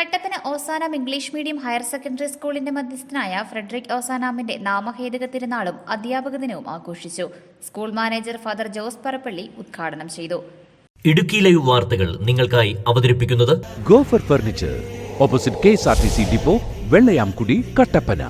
Kattappana Ozanam English medium higher secondary സ്കൂളിന്റെ മധ്യസ്ഥനായ Frederick ഓസാനാമിന്റെ നാമഹേതുക തിരുനാളും അധ്യാപക ദിനവും ആഘോഷിച്ചു. School manager father Jose Parappally ഉദ്ഘാടനം ചെയ്തു. ഇടുക്കി ലൈവ് വാർത്തകൾ നിങ്ങൾക്കായി അവതരിപ്പിക്കുന്നത് Gopher furniture opposite K S R T C depot Vellayamkudi Kattappana.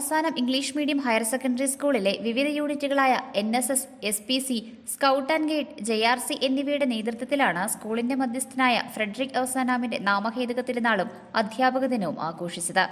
Ozanam English medium higher secondary സ്കൂളിലെ വിവിധ യൂണിറ്റുകളായ N S S S P C scout and guide J R C എന്നിവയുടെ നേതൃത്വത്തിലാണ് സ്കൂളിന്റെ മധ്യസ്ഥനായ ഫ്രെഡറിക് അവസാനാമിന്റെ നാമഹേതുക തിരുനാളും അധ്യാപക ദിനവും ആഘോഷിച്ചത്.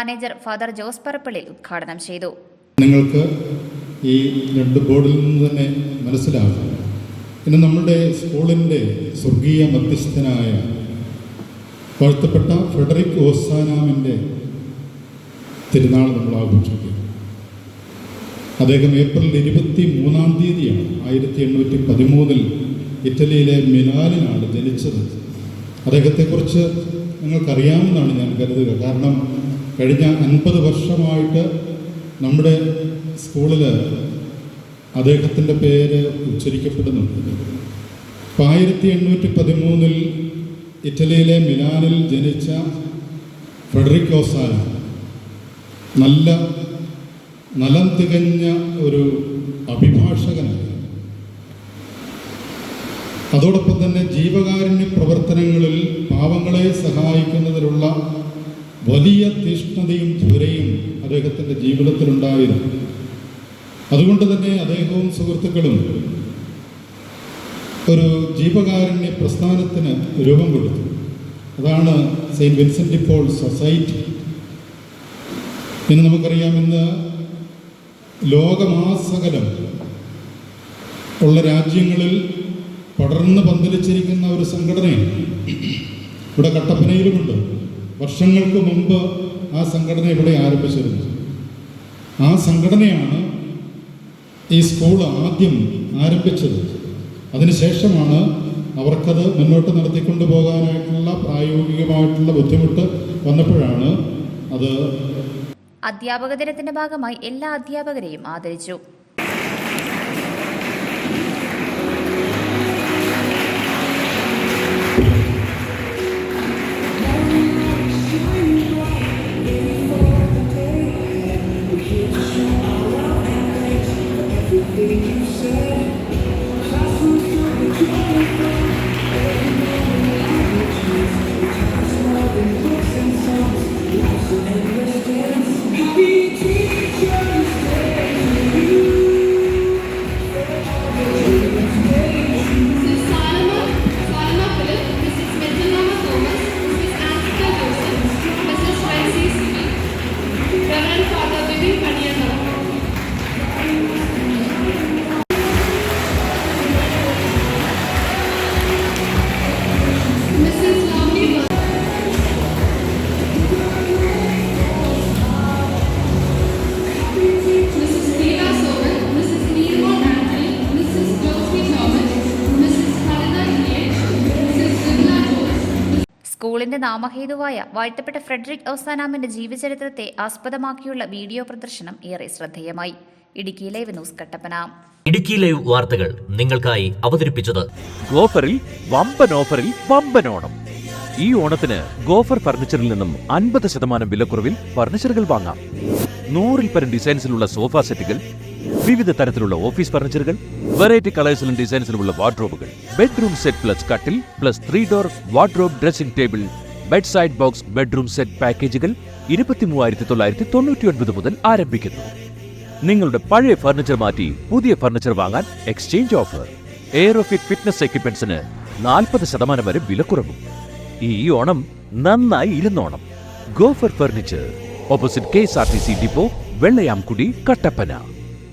മാനേജർ ഫാദർ ജോസ് പറപ്പള്ളി ഉദ്ഘാടനം ചെയ്തു. നിങ്ങൾക്ക് ഈ രണ്ട് ബോർഡിൽ നിന്ന് തന്നെ മനസ്സിലാകും. ഇന്ന് നമ്മുടെ സ്കൂളിന്റെ സ്വർഗീയ മധ്യസ്ഥനായ വാഴ്ത്തപ്പെട്ട ഫ്രെഡറിക് ഓസാനാമിന്റെ തിരുനാൾ നമ്മൾ ആഘോഷിക്കും. അദ്ദേഹം ഏപ്രിൽ ഇരുപത്തി മൂന്നാം തീയതിയാണ് ആയിരത്തി എണ്ണൂറ്റി പതിമൂന്നിൽ ഇറ്റലിയിലെ മിലാനിലാണ് ജനിച്ചത്. അദ്ദേഹത്തെക്കുറിച്ച് നിങ്ങൾക്കറിയാമെന്നാണ് ഞാൻ കരുതുക. കാരണം കഴിഞ്ഞ അൻപത് വർഷമായിട്ട് നമ്മുടെ സ്കൂളിൽ അദ്ദേഹത്തിന്റെ പേര് ഉച്ചരിക്കപ്പെടുന്നുണ്ട്. അപ്പം ആയിരത്തി എണ്ണൂറ്റി പതിമൂന്നിൽ ഇറ്റലിയിലെ മിലാനിൽ ജനിച്ച ഫ്രെഡറിക് നല്ല നലം തികഞ്ഞ ഒരു അഭിഭാഷകനായിരുന്നു അതോടൊപ്പം തന്നെ ജീവകാരുണ്യ പ്രവർത്തനങ്ങളിൽ പാവങ്ങളെ സഹായിക്കുന്നതിലുള്ള വലിയ തീഷ്ണതയും ധുരയും അദ്ദേഹത്തിന്റെ ജീവിതത്തിലുണ്ടായിരുന്നു. അതുകൊണ്ട് തന്നെ അദ്ദേഹവും സുഹൃത്തുക്കളും ഒരു ജീവകാരുണ്യ പ്രസ്ഥാനത്തിന് രൂപം കൊടുത്തു. അതാണ് സെയിന്റ് വിൻസെന്റ് ഇപ്പോൾ സൊസൈറ്റി. ഇന്ന് നമുക്കറിയാം ഇന്ന് ലോകമാസകലം ഉള്ള രാജ്യങ്ങളിൽ പടർന്ന് പന്തലിച്ചിരിക്കുന്ന ഒരു സംഘടനയാണ് ഇവിടെ കട്ടപ്പനയിലുമുണ്ട്. വർഷങ്ങൾക്ക് മുമ്പ് ആ സംഘടന ഇവിടെ ആരംഭിച്ചിരുന്നു. ആ സംഘടനയാണ് ഈ സ്കൂൾ ആദ്യം ആരംഭിച്ചത്. അതിനുശേഷമാണ് അവർക്കത് മുന്നോട്ട് നടത്തിക്കൊണ്ടു പോകാനായിട്ടുള്ള പ്രായോഗികമായിട്ടുള്ള ബുദ്ധിമുട്ട് വന്നപ്പോഴാണ് അത് അധ്യാപക ദിനത്തിന്റെ ഭാഗമായി എല്ലാ അധ്യാപകരെയും ആദരിച്ചു. നാമഹേതുവായ വാഴ്ത്തപ്പെട്ട ഫ്രെഡറിക് ഔസാനാമിന്റെ ജീവചരിത്രത്തെ ആസ്പദമാക്കിയുള്ള വീഡിയോ പ്രദർശനം ഏറെ ശ്രദ്ധേയമായി. Idukki live news Kattappana. Idukki live വാർത്തകൾ നിങ്ങൾക്കായി അവതരിപ്പിച്ചത് ഓഫറിൽ വമ്പൻ ഓഫറിൽ വമ്പൻ ഓണം. ഈ ഓണത്തിന് ഗോഫർ ഫർണിച്ചറിൽ നിന്നും അൻപത് ശതമാനം വിലക്കുറവിൽ ഫർണിച്ചറുകൾ വാങ്ങാം. നൂറിൽ പരം ഡിസൈൻസിലുള്ള സോഫ സെറ്റുകൾ വിവിധ തരത്തിലുള്ള ഓഫീസ് ഫർണിച്ചറുകൾ വെറൈറ്റി കളേഴ്സിലും ഡിസൈൻസിലുമുള്ള വാർഡ്രോബുകൾ. ബെഡ്റൂം സെറ്റ് പ്ലസ് കട്ടിൽ plus three door wardrobe dressing table bed side box bedroom set പാക്കേജുകൾ ഇരുപത്തി മൂവായിരത്തി തൊള്ളായിരത്തി തൊണ്ണൂറ്റി ഒൻപത് മുതൽ ആരംഭിക്കുന്നു. നിങ്ങളുടെ പഴയ ഫർണിച്ചർ മാറ്റി പുതിയ ഫർണിച്ചർ വാങ്ങാൻ എക്സ്ചേഞ്ച് ഓഫർ. എയറോഫിറ്റ് ഫിറ്റ്നസ് എക്യുപ്മെന്റ്സിന് നാൽപ്പത് ശതമാനം വരെ വിലക്കുറവും ഈ ഓണം നന്നായി ഇരുന്നോണം. Gopher furniture opposite K S R T C depot Vellayamkudi Kattappana.